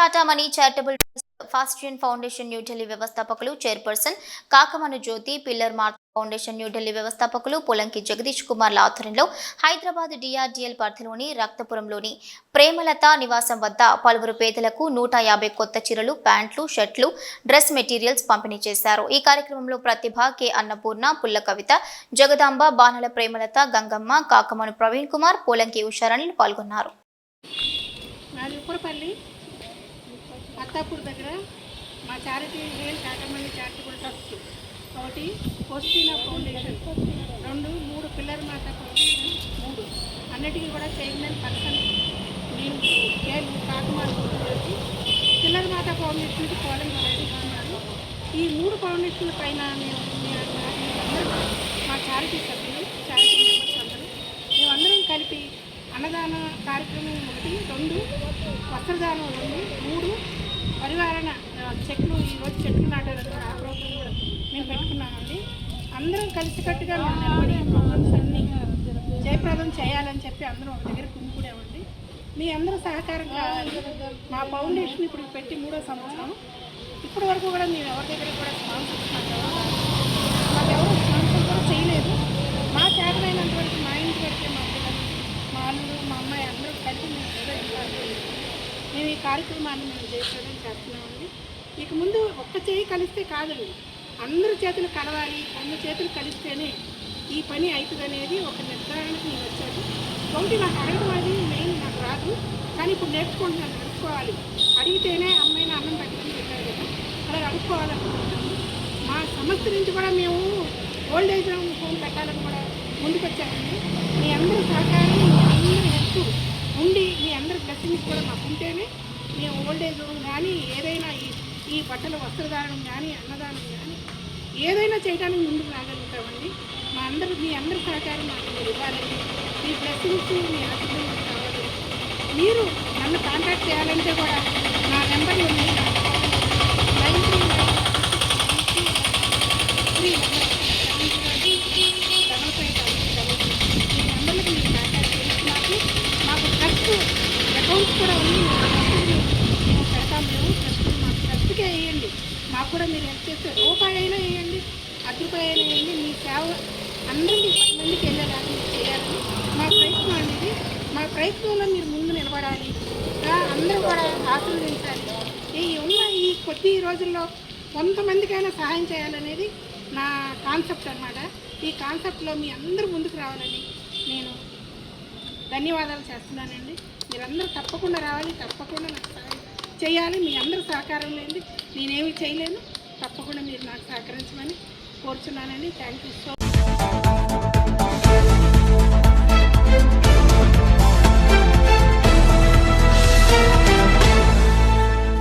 Tata money charitable ఫాస్టియన్ foundation New Delhi వ్యవస్థాపకులు chairperson Kakamanu Jyothi pillar mark foundation New Delhi వ్యవస్థాపకులు పులంకి జగదీష్ కుమార్ల ఆధ్వర్యంలో హైదరాబాద్ డిఆర్డీఎల్ పరిధిలోని రక్తపురంలోని ప్రేమలత నివాసం వద్ద పలువురు పేదలకు నూట యాభై కొత్త చీరలు ప్యాంట్లు షర్ట్లు డ్రెస్ మెటీరియల్స్ పంపిణీ చేశారు. ఈ కార్యక్రమంలో ప్రతిభ కె. అన్నపూర్ణ పుల్ల కవిత జగదాంబ బాణల ప్రేమలత గంగమ్మ కాకమను ప్రవీణ్ కుమార్ పోలంకి ఉషారాణి పాల్గొన్నారు. అత్తాపూర్ దగ్గర మా చారిటీ హేల్ కాకమంది చారిటబుల్ ట్రస్ట్ ఒకటి పోస్టీనా ఫౌండేషన్ రెండు మూడు పిల్లర్ మాత ఫౌండేషన్ మూడు. అన్నిటికీ కూడా చైర్మన్ పర్సన్ నేను కేఎల్ కాకమాన్ వచ్చి పిల్లర్ మాత ఫౌండేషన్కి పోలింగ్ అనేది ఈ మూడు ఫౌండేషన్ల పైన మేము మా చారిటీ సభ్యులు చారిటీ మెంబర్స్ అందరూ మేమందరం కలిపి అన్నదాన కార్యక్రమం ఒకటి రెండు వస్త్రదానం ఉంది మూడు పరివారణ చెట్లు ఈరోజు చెట్లు నాటారు ఆ ప్రోగ్రాం కూడా మేము పెట్టుకున్నామండి. అందరం కలిసికట్టుగా నిలబడి ప్రోగ్రామ్స్ అన్నీ జయప్రదం చేయాలని చెప్పి అందరం ఒక దగ్గర ఉంది మీ అందరూ సహకారం కావాలి. మా ఫౌండేషన్ ఇప్పుడు పెట్టి మూడో సంవత్సరం. ఇప్పటి వరకు కూడా మేము ఎవరి దగ్గర కూడా స్పాన్సర్స్ మాకు ఎవరు రాలేదు. మాకు ఎవరు స్పాన్సర్ కూడా చేయలేదు మా చేతనైనంత వరకు మా ఇంటి వరకే మా పిల్లలు మా అల్లుడు మా అమ్మాయి అందరూ కలిసి మేము ఏదో ఇన్వాల్వ్ అయ్యాము. మేము ఈ కార్యక్రమాన్ని మేము జయప్రదం చేస్తున్నామండి ఇక ముందు ఒక్క చేయి కలిస్తే కాదు అందరి చేతులు కలవాలి అందరి చేతులు కలిస్తేనే ఈ పని అవుతుంది అనేది ఒక నిర్ధారణకు నేను వచ్చాను. ఒకటి నాకు అడగడం అది మెయిన్ నాకు రాదు. కానీ ఇప్పుడు నేర్చుకుంటున్నాను అడుక్కోవాలి అడిగితేనే అమ్మాయిని అన్నం పెట్టమని చెప్పారు కదా. అలా అడుక్కోవాలనుకుంటున్నాను. మా సంస్థ నుంచి కూడా మేము ఓల్డ్ ఏజ్ హోమ్ పెట్టాలి కూడా ముందుకు వచ్చామండి మీ అందరి సహకారం మీ అందరి హెల్ప్ ఉండి మీ అందరి కూడా మాకు ఉంటేనే మేము ఓల్డ్ ఏజ్ హోమ్ కానీ ఏదైనా ఈ ఈ బట్టల వస్త్రదానం కానీ అన్నదానం కానీ ఏదైనా చేయడానికి ముందుకు రాగలుగుతామండి. మా అందరూ మీ అందరి సహకారం మాకు మీరు ఇవ్వాలండి మీ బ్లెస్సింగ్స్ మీ ఆశీర్వాదం కావాలి. మీరు నన్ను కాంటాక్ట్ చేయాలంటే కూడా నా నెంబర్ ఉంది అకౌంట్స్ కూడా ఉంది. మేము పెడతాం మేము ట్రస్ట్ మాకు ట్రస్ట్కే వేయండి మాకు కూడా మీరు హెల్ప్ చేస్తే రూపాయి అయినా వేయండి అర్ధ రూపాయి అయినా వేయండి మీ సేవ అందరికీ పది మందికి వెళ్ళేలాగా మీరు చేయాలని మా ప్రయత్నం అనేది మా ప్రయత్నంలో మీరు ముందు నిలబడాలి. అందరూ కూడా ఆశీర్వదించాలి. ఈ ఉన్న ఈ కొద్ది రోజుల్లో కొంతమందికైనా సహాయం చేయాలనేది నా కాన్సెప్ట్ అన్నమాట. ఈ కాన్సెప్ట్లో మీ అందరూ ముందుకు రావాలని నేను ధన్యవాదాలు చేస్తున్నానండి. మీరందరూ తప్పకుండా రావాలి తప్పకుండా నాకు సహాయం చేయాలి మీ అందరూ సహకారం లేని నేనేమి చేయలేను. తప్పకుండా మీరు నాకు సహకరించమని కోరుచున్నానండి. Thank you so